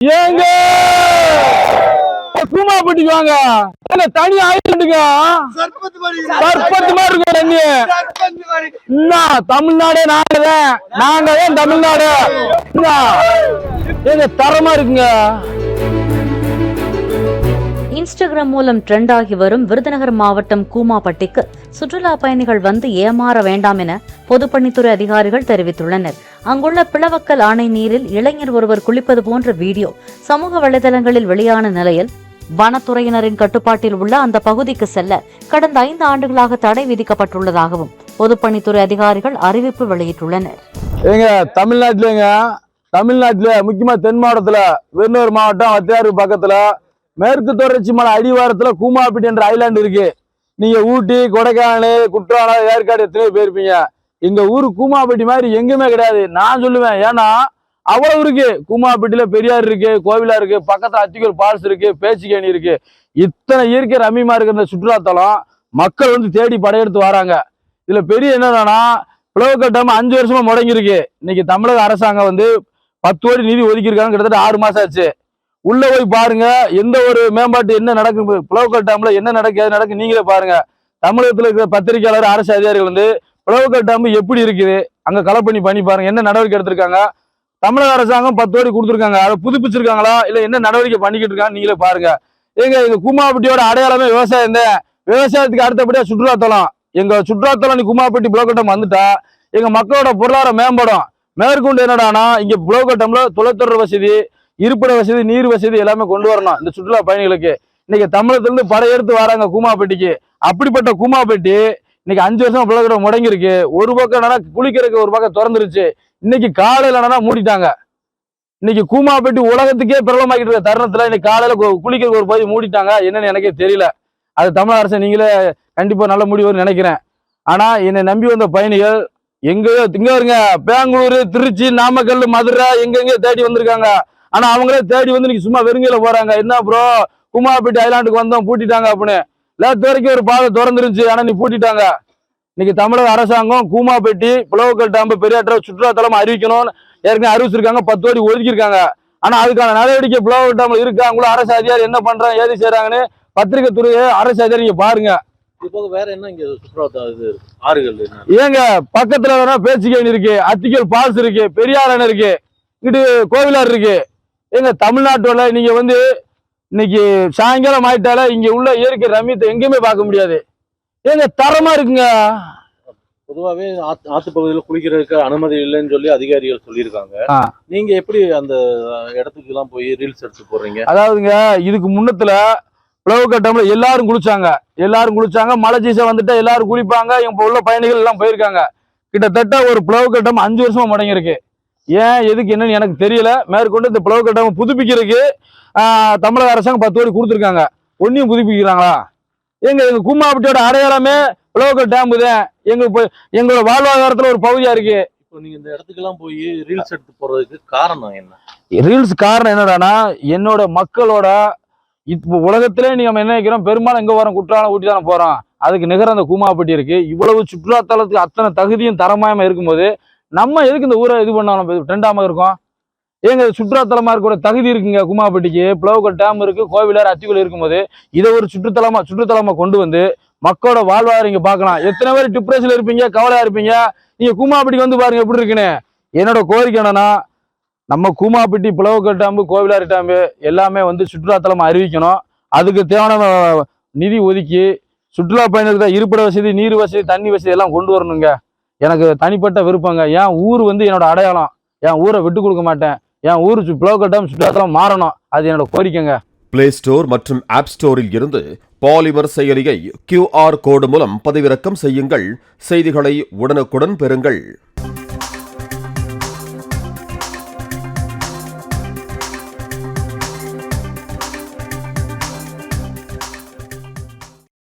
ஏங்க! கூமாப்பட்டிக்கு வாங்க. தனி ஆயிடுங்க சர்பத்து மாதிரி இருக்கும் தண்ணி என்ன தமிழ்நாடே நாங்க தான் நாங்க தான் தமிழ்நாடு. என்ன? தரமா இருக்குங்க. இன்ஸ்டாகிராம் மூலம் ட்ரெண்ட் ஆகி வரும் விருதுநகர் மாவட்டம் கூமாப்பட்டிக்கு சுற்றுலா பயணிகள் வந்து ஏமாற வேண்டாம் என பொதுப்பணித்துறை அதிகாரிகள் தெரிவித்துள்ளனர். அங்குள்ள பிளவக்கல் ஆணை நீரில் இளைஞர் ஒருவர் குளிப்பது போன்ற வீடியோ சமூக வலைதளங்களில் வெளியான நிலையில் வனத்துறையினரின் கட்டுப்பாட்டில் உள்ள அந்த பகுதிக்கு செல்ல கடந்த ஐந்து ஆண்டுகளாக தடை விதிக்கப்பட்டுள்ளதாகவும் பொதுப்பணித்துறை அதிகாரிகள் அறிவிப்பு வெளியிட்டுள்ளனர். ஏங்க தமிழ்நாட்டுலங்க தமிழ்நாட்டுல முக்கியமா தென் மாவட்டத்தில் விருதுநகர் மாவட்டம் வத்தியாறு பக்கத்துல மேற்கு தொடர்ச்சி மலை அடிவாரத்துல கூமாப்பட்டி என்ற ஐலாண்டு இருக்கு. நீங்க ஊட்டி கொடைக்கானல் குற்றாலம் ஏற்காடு எத்தனையோ போயிருப்பீங்க எங்க ஊர் கூமாப்பட்டி மாதிரி எங்குமே கிடையாது. நான் சொல்லுவேன் ஏன்னா அவ்வளவு இருக்கு. கூமாப்பட்டியில பெரியார் இருக்கு கோவிலா இருக்கு பக்கத்துல அத்திக்கல் பால்ஸ் இருக்கு பேச்சுக்கேணி இருக்கு. இத்தனை இயற்கை ரம்மியமா இருக்கிற இந்த சுற்றுலாத்தலம் மக்கள் வந்து தேடி படையெடுத்து வராங்க. இதுல பெரிய என்னன்னா பிளவு கட்டாம அஞ்சு வருஷமா முடங்கியிருக்கு இன்னைக்கு தமிழக அரசாங்கம் வந்து பத்து கோடி நிதி ஒதுக்கியிருக்காங்க கிட்டத்தட்ட ஆறு மாசம் ஆச்சு. உள்ள போய் பாருங்க. எந்த ஒரு மேம்பாட்டு என்ன நடக்கும்? புலவுக்கல் டேம்ல என்ன நடக்கு எது நடக்கு நீங்களே பாருங்க. தமிழகத்துல இருக்கிற பத்திரிகையாளர் அரசு அதிகாரிகள் வந்து புலவுக்கல் டேம் எப்படி இருக்குது? அங்க களப்பணி பண்ணி பாருங்க. என்ன நடவடிக்கை எடுத்திருக்காங்க? தமிழக அரசாங்கம் பத்து கோடி கொடுத்துருக்காங்க. அதை புதுப்பிச்சிருக்காங்களா? இல்ல என்ன நடவடிக்கை பண்ணிக்கிட்டு இருக்காங்க நீங்களே பாருங்க. எங்க எங்க கூமாப்பட்டியோட அடையாளமே விவசாயம் தான் விவசாயத்துக்கு அடுத்தபடியா சுற்றுலாத்தலம். எங்க சுற்றுலாத்தலம் நீ குமாப்பட்டி புலோக்கட்டம் வந்துட்டா எங்க மக்களோட பொருளாதார மேம்படும். மேற்கொண்டு என்னடானா இங்க புலோக்கட்டம்ல தொலைத்தொடர் வசதி இருப்பிட வசதி நீர் வசதி எல்லாமே கொண்டு வரணும் இந்த சுற்றுலா பயணிகளுக்கு. இன்னைக்கு தமிழகத்திலிருந்து படையெடுத்து வராங்க கூமாப்பட்டிக்கு. அப்படிப்பட்ட கூமாப்பட்டி இன்னைக்கு அஞ்சு வருஷம் புலோக்கட்டம் முடங்கி இருக்கு ஒரு பக்கம் என்னன்னா குளிக்கிறதுக்கு ஒரு பக்கம் திறந்துருச்சு. இன்னைக்கு காலையில என்னன்னா மூடிட்டாங்க. இன்னைக்கு கூமாப்பட்டி உலகத்துக்கே பிரபலமாக்கிட்டு இருக்க தருணத்துல இன்னைக்கு காலையில குளிக்கிறதுக்கு ஒரு பகுதி மூடிட்டாங்க. என்னன்னு எனக்கே தெரியல. அது தமிழ் அரசு நீங்களே கண்டிப்பா நல்ல முடிவுன்னு நினைக்கிறேன். ஆனா என்னை நம்பி வந்த பயணிகள் எங்கேயோ இங்க இருங்க பெங்களூரு திருச்சி நாமக்கல் மதுரை எங்கெங்கயோ தேடி வந்திருக்காங்க. ஆனா அவங்களே தேடி வந்து இன்னைக்கு சும்மா வெறுங்கையில போறாங்க. என்ன ப்ரோ குமாரப்பட்டி ஐலாண்டுக்கு வந்தோம் பூட்டிட்டாங்க அப்படின்னு. நேற்று வரைக்கும் ஒரு பாதை திறந்துருந்துச்சு ஆனா நீ பூட்டிட்டாங்க. இன்னைக்கு தமிழக அரசாங்கம் கூமாப்பட்டி புலவக்கல் டேம்பு பெரியாற்ற சுற்றுலாத்தலம் அறிவிக்கணும்னு ஏற்கனவே அறிவிச்சிருக்காங்க பத்து கோடி ஒதுக்கியிருக்காங்க. ஆனா அதுக்கான நடவடிக்கை புலவக்கல் டேம்ல இருக்கா? அவங்களும் அரசு அதிகாரி என்ன பண்றாங்க ஏது செய்றாங்கன்னு பத்திரிகை துறையை அரசு அதிகாரி நீங்க பாருங்க. ஏங்க பக்கத்துல பேச்சுக்கேணி இருக்கு அத்திக்கல் பால்ஸ் இருக்கு பெரியார் இருக்கு இங்கிட்டு கோவிலார் இருக்கு. ஏங்க தமிழ்நாட்டுல நீங்க வந்து இன்னைக்கு சாயங்காலம் ஆயிட்டால இங்க உள்ள இயற்கை ரம்யத்தை எங்கேயுமே பார்க்க முடியாது. ஏங்க தரமா இருக்குங்க? பொதுவாவே ஆத்து பகுதியில குளிக்கிறதுக்கு அனுமதி இல்லைன்னு சொல்லி அதிகாரிகள் சொல்லியிருக்காங்க. நீங்க எப்படி அந்த இடத்துக்கு எல்லாம் போய் ரீல்ஸ் எடுத்து போடுறீங்க? அதாவதுங்க இதுக்கு முன்னத்துல பிளவு கட்டம்ல எல்லாரும் குளிச்சாங்க. எல்லாரும் குளிச்சாங்க மழை சீசன் வந்துட்டா எல்லாரும் குளிப்பாங்க இங்க உள்ள பயணிகள் எல்லாம் போயிருக்காங்க. கிட்டத்தட்ட ஒரு பிளவு கட்டம் அஞ்சு வருஷமா முடங்கியிருக்கு. ஏன் எதுக்கு என்னன்னு எனக்கு தெரியல. மேற்கொண்டு இந்த பிளவு கட்டம் புதுப்பிக்கிறதுக்கு தமிழக அரசாங்கம் பத்து கோடி கொடுத்துருக்காங்க. ஒன்னையும் புதுப்பிக்கிறாங்களா? எங்க எங்க கூமாப்பட்டியோட அடையாளமே பிளவுக்கல் டேம் தான் எங்க இப்ப எங்களோட வாழ்வாதாரத்துல ஒரு பகுதியா இருக்கு. இப்போ நீங்க இந்த இடத்துக்கு எல்லாம் போய் ரீல்ஸ் எடுத்து போறதுக்கு காரணம் என்ன? ரீல்ஸ் காரணம் என்னடான்னா என்னோட மக்களோட இப்போ உலகத்திலே நீ நம்ம என்ன நினைக்கிறோம்? பெரும்பாலும் எங்க வரோம் குற்றாலம் ஊட்டி தானே போறோம். அதுக்கு நிகர அந்த கூமாப்பட்டி இருக்கு. இவ்வளவு சுற்றுலாத்தலத்துக்கு அத்தனை தகுதியும் தரமாயமா இருக்கும்போது நம்ம எதுக்கு இந்த ஊரை இது பண்ணாலும் ட்ரெண்டாம இருக்கோம்? ஏங்க சுற்றுலாத்தலமா இருக்கிற தகுதி இருக்குங்க கூமாப்பட்டிக்கு பிளவுக்கல் டேம் இருக்கு கோவிலார் அத்திக்குள் இருக்கும்போது இதை ஒரு சுற்றுத்தலமா சுற்றுத்தலமா கொண்டு வந்து மக்களோட வாழ்வாதாரம் இங்க பார்க்கலாம். எத்தனை பேர் டிப்ரெஷன்ல இருப்பீங்க கவலையா இருப்பீங்க? நீங்க கூமாப்பட்டிக்கு வந்து பாருங்க எப்படி இருக்குன்னு. என்னோட கோரிக்கை என்னன்னா நம்ம கூமாப்பட்டி புலவக்கல் டேம்பு கோவிலாறு டேம்பு எல்லாமே வந்து சுற்றுலாத்தலமா அறிவிக்கணும். அதுக்கு தேவையான நிதி ஒதுக்கி சுற்றுலா பயணிகள் தான் இருப்பிட வசதி நீர் வசதி தண்ணி வசதி எல்லாம் கொண்டு வரணுங்க. எனக்கு தனிப்பட்ட விருப்பங்க. என் ஊர் வந்து என்னோட அடையாளம். என் ஊரை விட்டு கொடுக்க மாட்டேன். என் ஊர் புலவக்கல் டேம் சுற்றுலாத்தலம் மாறணும். அது என்னோட கோரிக்கைங்க. பிளே ஸ்டோர் மற்றும் ஆப் ஸ்டோரில் இருந்து பாலிமர் செயலியை கியூஆர் கோடு மூலம் பதிவிறக்கம் செய்யுங்கள். செய்திகளை உடனுக்குடன் பெறுங்கள்.